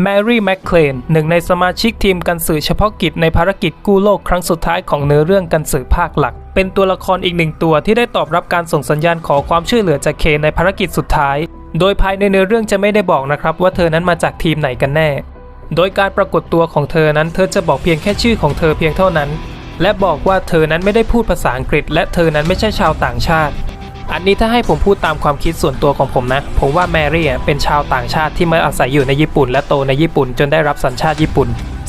แมรี่แมคเคลนหนึ่งในสมาชิกทีมกันสื่อเฉพาะกิจในภารกิจกู้โลกครั้งสุดท้ายของเนื้อเรื่องกันสื่อภาคหลัก เป็นตัวละครอีกหนึ่งตัวที่ได้ตอบรับการส่งสัญญาณขอความช่วยเหลือจากเคในภารกิจสุดท้าย โดยภายในเนื้อเรื่องจะไม่ได้บอกนะครับว่าเธอนั้นมาจากทีมไหนกันแน่ โดยการปรากฏตัวของเธอนั้นเธอจะบอกเพียงแค่ชื่อของเธอเพียงเท่านั้น และบอกว่าเธอนั้นไม่ได้พูดภาษาอังกฤษ และเธอนั้นไม่ใช่ชาวต่างชาติ อันนี้ถ้าให้ผมพูดตามความคิดส่วนตัวของผมนะ ผมว่าแมรี่อะเป็นชาวต่างชาติที่มาอาศัยอยู่ในญี่ปุ่น และโตในญี่ปุ่นจนได้รับสัญชาติญี่ปุ่น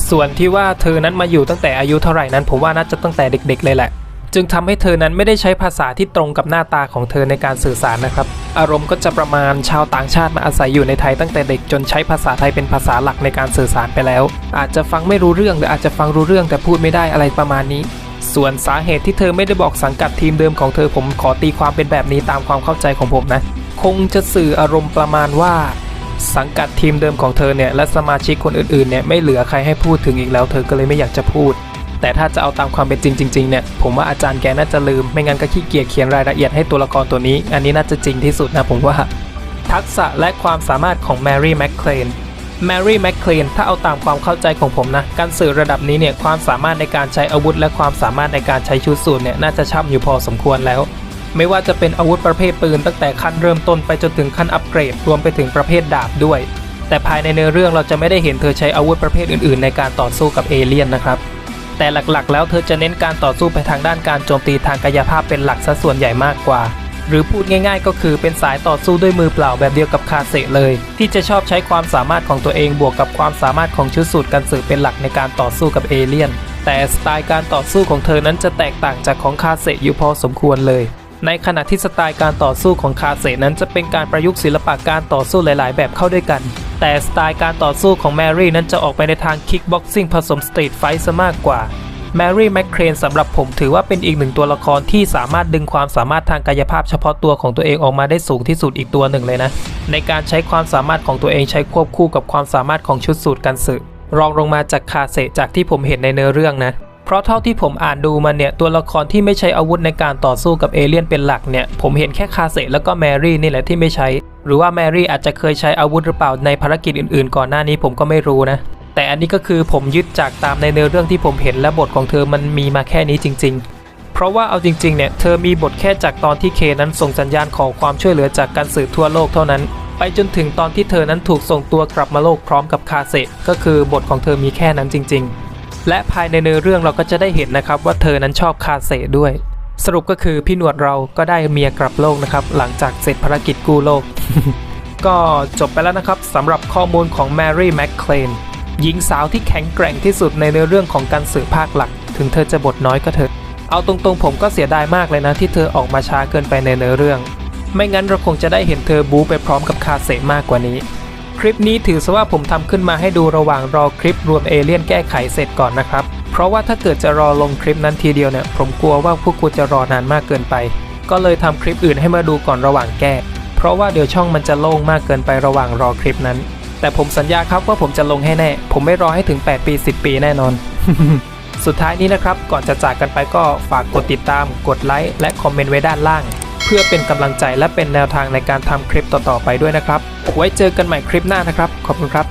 ส่วนที่ว่าเธอนั้นมาอยู่ตั้งแต่อายุเท่าไหร่นั้น ผมว่าน่าจะตั้งแต่เด็ก ๆ เลยแหละ จึงทำให้เธอนั้นไม่ได้ใช้ภาษาที่ตรงกับหน้าตาของเธอในการสื่อสารนะครับ อารมณ์ก็จะประมาณชาวต่างชาติมาอาศัยอยู่ในไทยตั้งแต่เด็กจนใช้ภาษาไทยเป็นภาษาหลักในการสื่อสารไปแล้ว อาจจะฟังไม่รู้เรื่องหรืออาจจะฟังรู้เรื่องแต่พูดไม่ได้อะไรประมาณนี้ ส่วนสาเหตุที่เธอไม่ได้บอกสังกัดทีมเดิมของเธอผมขอตีความเป็นแบบนี้ตามความเข้าใจของผมนะ คงจะสื่ออารมณ์ประมาณว่า สังกัดทีมเดิมของเธอเนี่ยและสมาชิกคนอื่นๆเนี่ยไม่เหลือใครให้พูดถึงอีกแล้ว เธอก็เลยไม่อยากจะพูด แต่ถ้าจะเอาตามความเป็นจริงจริงๆเนี่ยผมว่าอาจารย์แกน่าจะลืม ไม่งั้นก็ขี้เกียจเขียนรายละเอียดให้ตัวละครตัวนี้ อันนี้น่าจะจริงที่สุดนะผมว่า ทักษะและความสามารถของแมรี่แมคเคลน แมรี่แมคเคลนถ้าเอาตามความเข้าใจของผมนะ การสื่อระดับนี้เนี่ยความสามารถในการใช้อาวุธ และความสามารถในการใช้ชุดสูทเนี่ยน่าจะช่ำอยู่พอสมควรแล้ว ไม่ว่าจะเป็นอาวุธประเภทปืนตั้งแต่ขั้นเริ่มต้นไปจนถึงขั้นอัปเกรดรวมไปถึงประเภทดาบด้วย แต่ภายในเนื้อเรื่องเราจะไม่ได้เห็นเธอใช้อาวุธประเภทอื่นๆ ในการต่อสู้กับเอเลี่ยนนะครับแต่หลักๆ แล้วเธอจะเน้นการต่อสู้ไปทางด้านการโจมตีทางกายภาพเป็นหลักซะส่วนใหญ่มากกว่า หรือพูดง่ายๆ ก็คือเป็นสายต่อสู้ด้วยมือเปล่าแบบเดียวกับคาเซเลย ที่จะชอบใช้ความสามารถของตัวเองบวกกับความสามารถของชุดสูตรกันสืบเป็นหลักในการต่อสู้กับเอเลี่ยน แต่สไตล์การต่อสู้ของเธอนั้นจะแตกต่างจากของคาเซอยู่พอสมควรเลยในขณะที่สไตล์การต่อสู้ของคาเซนั้นจะเป็นการประยุกต์ศิลปะการต่อสู้หลาย ๆ แบบเข้าด้วยกัน แต่สไตล์การต่อสู้ของแมรี่นั้นจะออกไปในทางคิกบ็อกซิ่งผสมสตรีทไฟท์ซะมากกว่า แมรี่แมคเครนสำหรับผมถือว่าเป็นอีกหนึ่งตัวละครที่สามารถดึงความสามารถทางกายภาพเฉพาะตัวของตัวเองออกมาได้สูงที่สุดอีกตัวหนึ่งเลยนะ ในการใช้ความสามารถของตัวเองใช้ควบคู่กับความสามารถของชุดสูตรกันสึรองลงมาจากคาเซจากที่ผมเห็นในเนื้อเรื่องนะ เพราะเท่าที่ผมอ่านดูมาเนี่ยตัวละครที่ไม่ใช้อาวุธในการต่อสู้กับเอเลี่ยนเป็นหลักเนี่ยผมเห็นแค่คาเซแล้วก็แมรี่นี่แหละที่ไม่ใช้ หรือว่าแมรี่อาจจะเคยใช้อาวุธหรือเปล่าในภารกิจอื่นๆ ก่อนหน้านี้ผมก็ไม่รู้นะ แต่อันนี้ก็คือผมยึดจากตามในเนื้อเรื่องที่ผมเห็นและบทของเธอมันมีมาแค่นี้จริง ๆเพราะว่าเอาจริงๆ เนี่ย เธอมีบทแค่จากตอนที่เคนั้นส่งสัญญาณขอความช่วยเหลือจากการสืบทั่วโลกเท่านั้น ไปจนถึงตอนที่เธอนั้นถูกส่งตัวกลับมาโลกพร้อมกับคาเซก็คือบทของเธอมีแค่นั้นจริง ๆ และภายในเนื้อเรื่องเราก็จะได้เห็นนะครับว่าเธอนั้นชอบคาเซด้วย สรุปก็คือพี่หนวดเราก็ได้เมียกลับโลกนะครับ หลังจากเสร็จภารกิจกู้โลก ก็จบไปแล้วนะครับสำหรับข้อมูลของแมรี่แมคเคลน หญิงสาวที่แข็งแกร่งที่สุดในเนื้อเรื่องของการสื่อภาคหลัก ถึงเธอจะบทน้อยก็เถอะ เอาตรงๆผมก็เสียดายมากเลยนะที่เธอออกมาช้าเกินไปในเนื้อเรื่อง ไม่งั้นเราคงจะได้เห็นเธอบู๊ไปพร้อมกับคาเซมากกว่านี้ คลิปนี้ถือซะว่าผมทำขึ้นมาให้ดูระหว่างรอคลิปรวมเอเลี่ยนแก้ไขเสร็จก่อนนะครับ เพราะว่าถ้าเกิดจะรอลงคลิปนั้นทีเดียวเนี่ยผมกลัวว่าพวกกูจะรอนานมากเกินไป ก็เลยทำคลิปอื่นให้มาดูก่อนระหว่างแก้ เพราะว่าเดี๋ยวช่องมันจะโล่งมากเกินไประหว่างรอคลิปนั้น แต่ผมสัญญาครับว่าผมจะลงให้แน่ ผมไม่รอให้ถึง 8 ปี 10 ปีแน่นอน สุดท้ายนี้นะครับ ก่อนจะจากกันไปก็ฝากกดติดตาม กดไลค์ และคอมเมนต์ไว้ด้านล่าง เพื่อเป็นกำลังใจและเป็นแนวทางในการทำคลิปต่อๆไปด้วยนะครับ ไว้เจอกันใหม่คลิปหน้านะครับ ขอบคุณครับ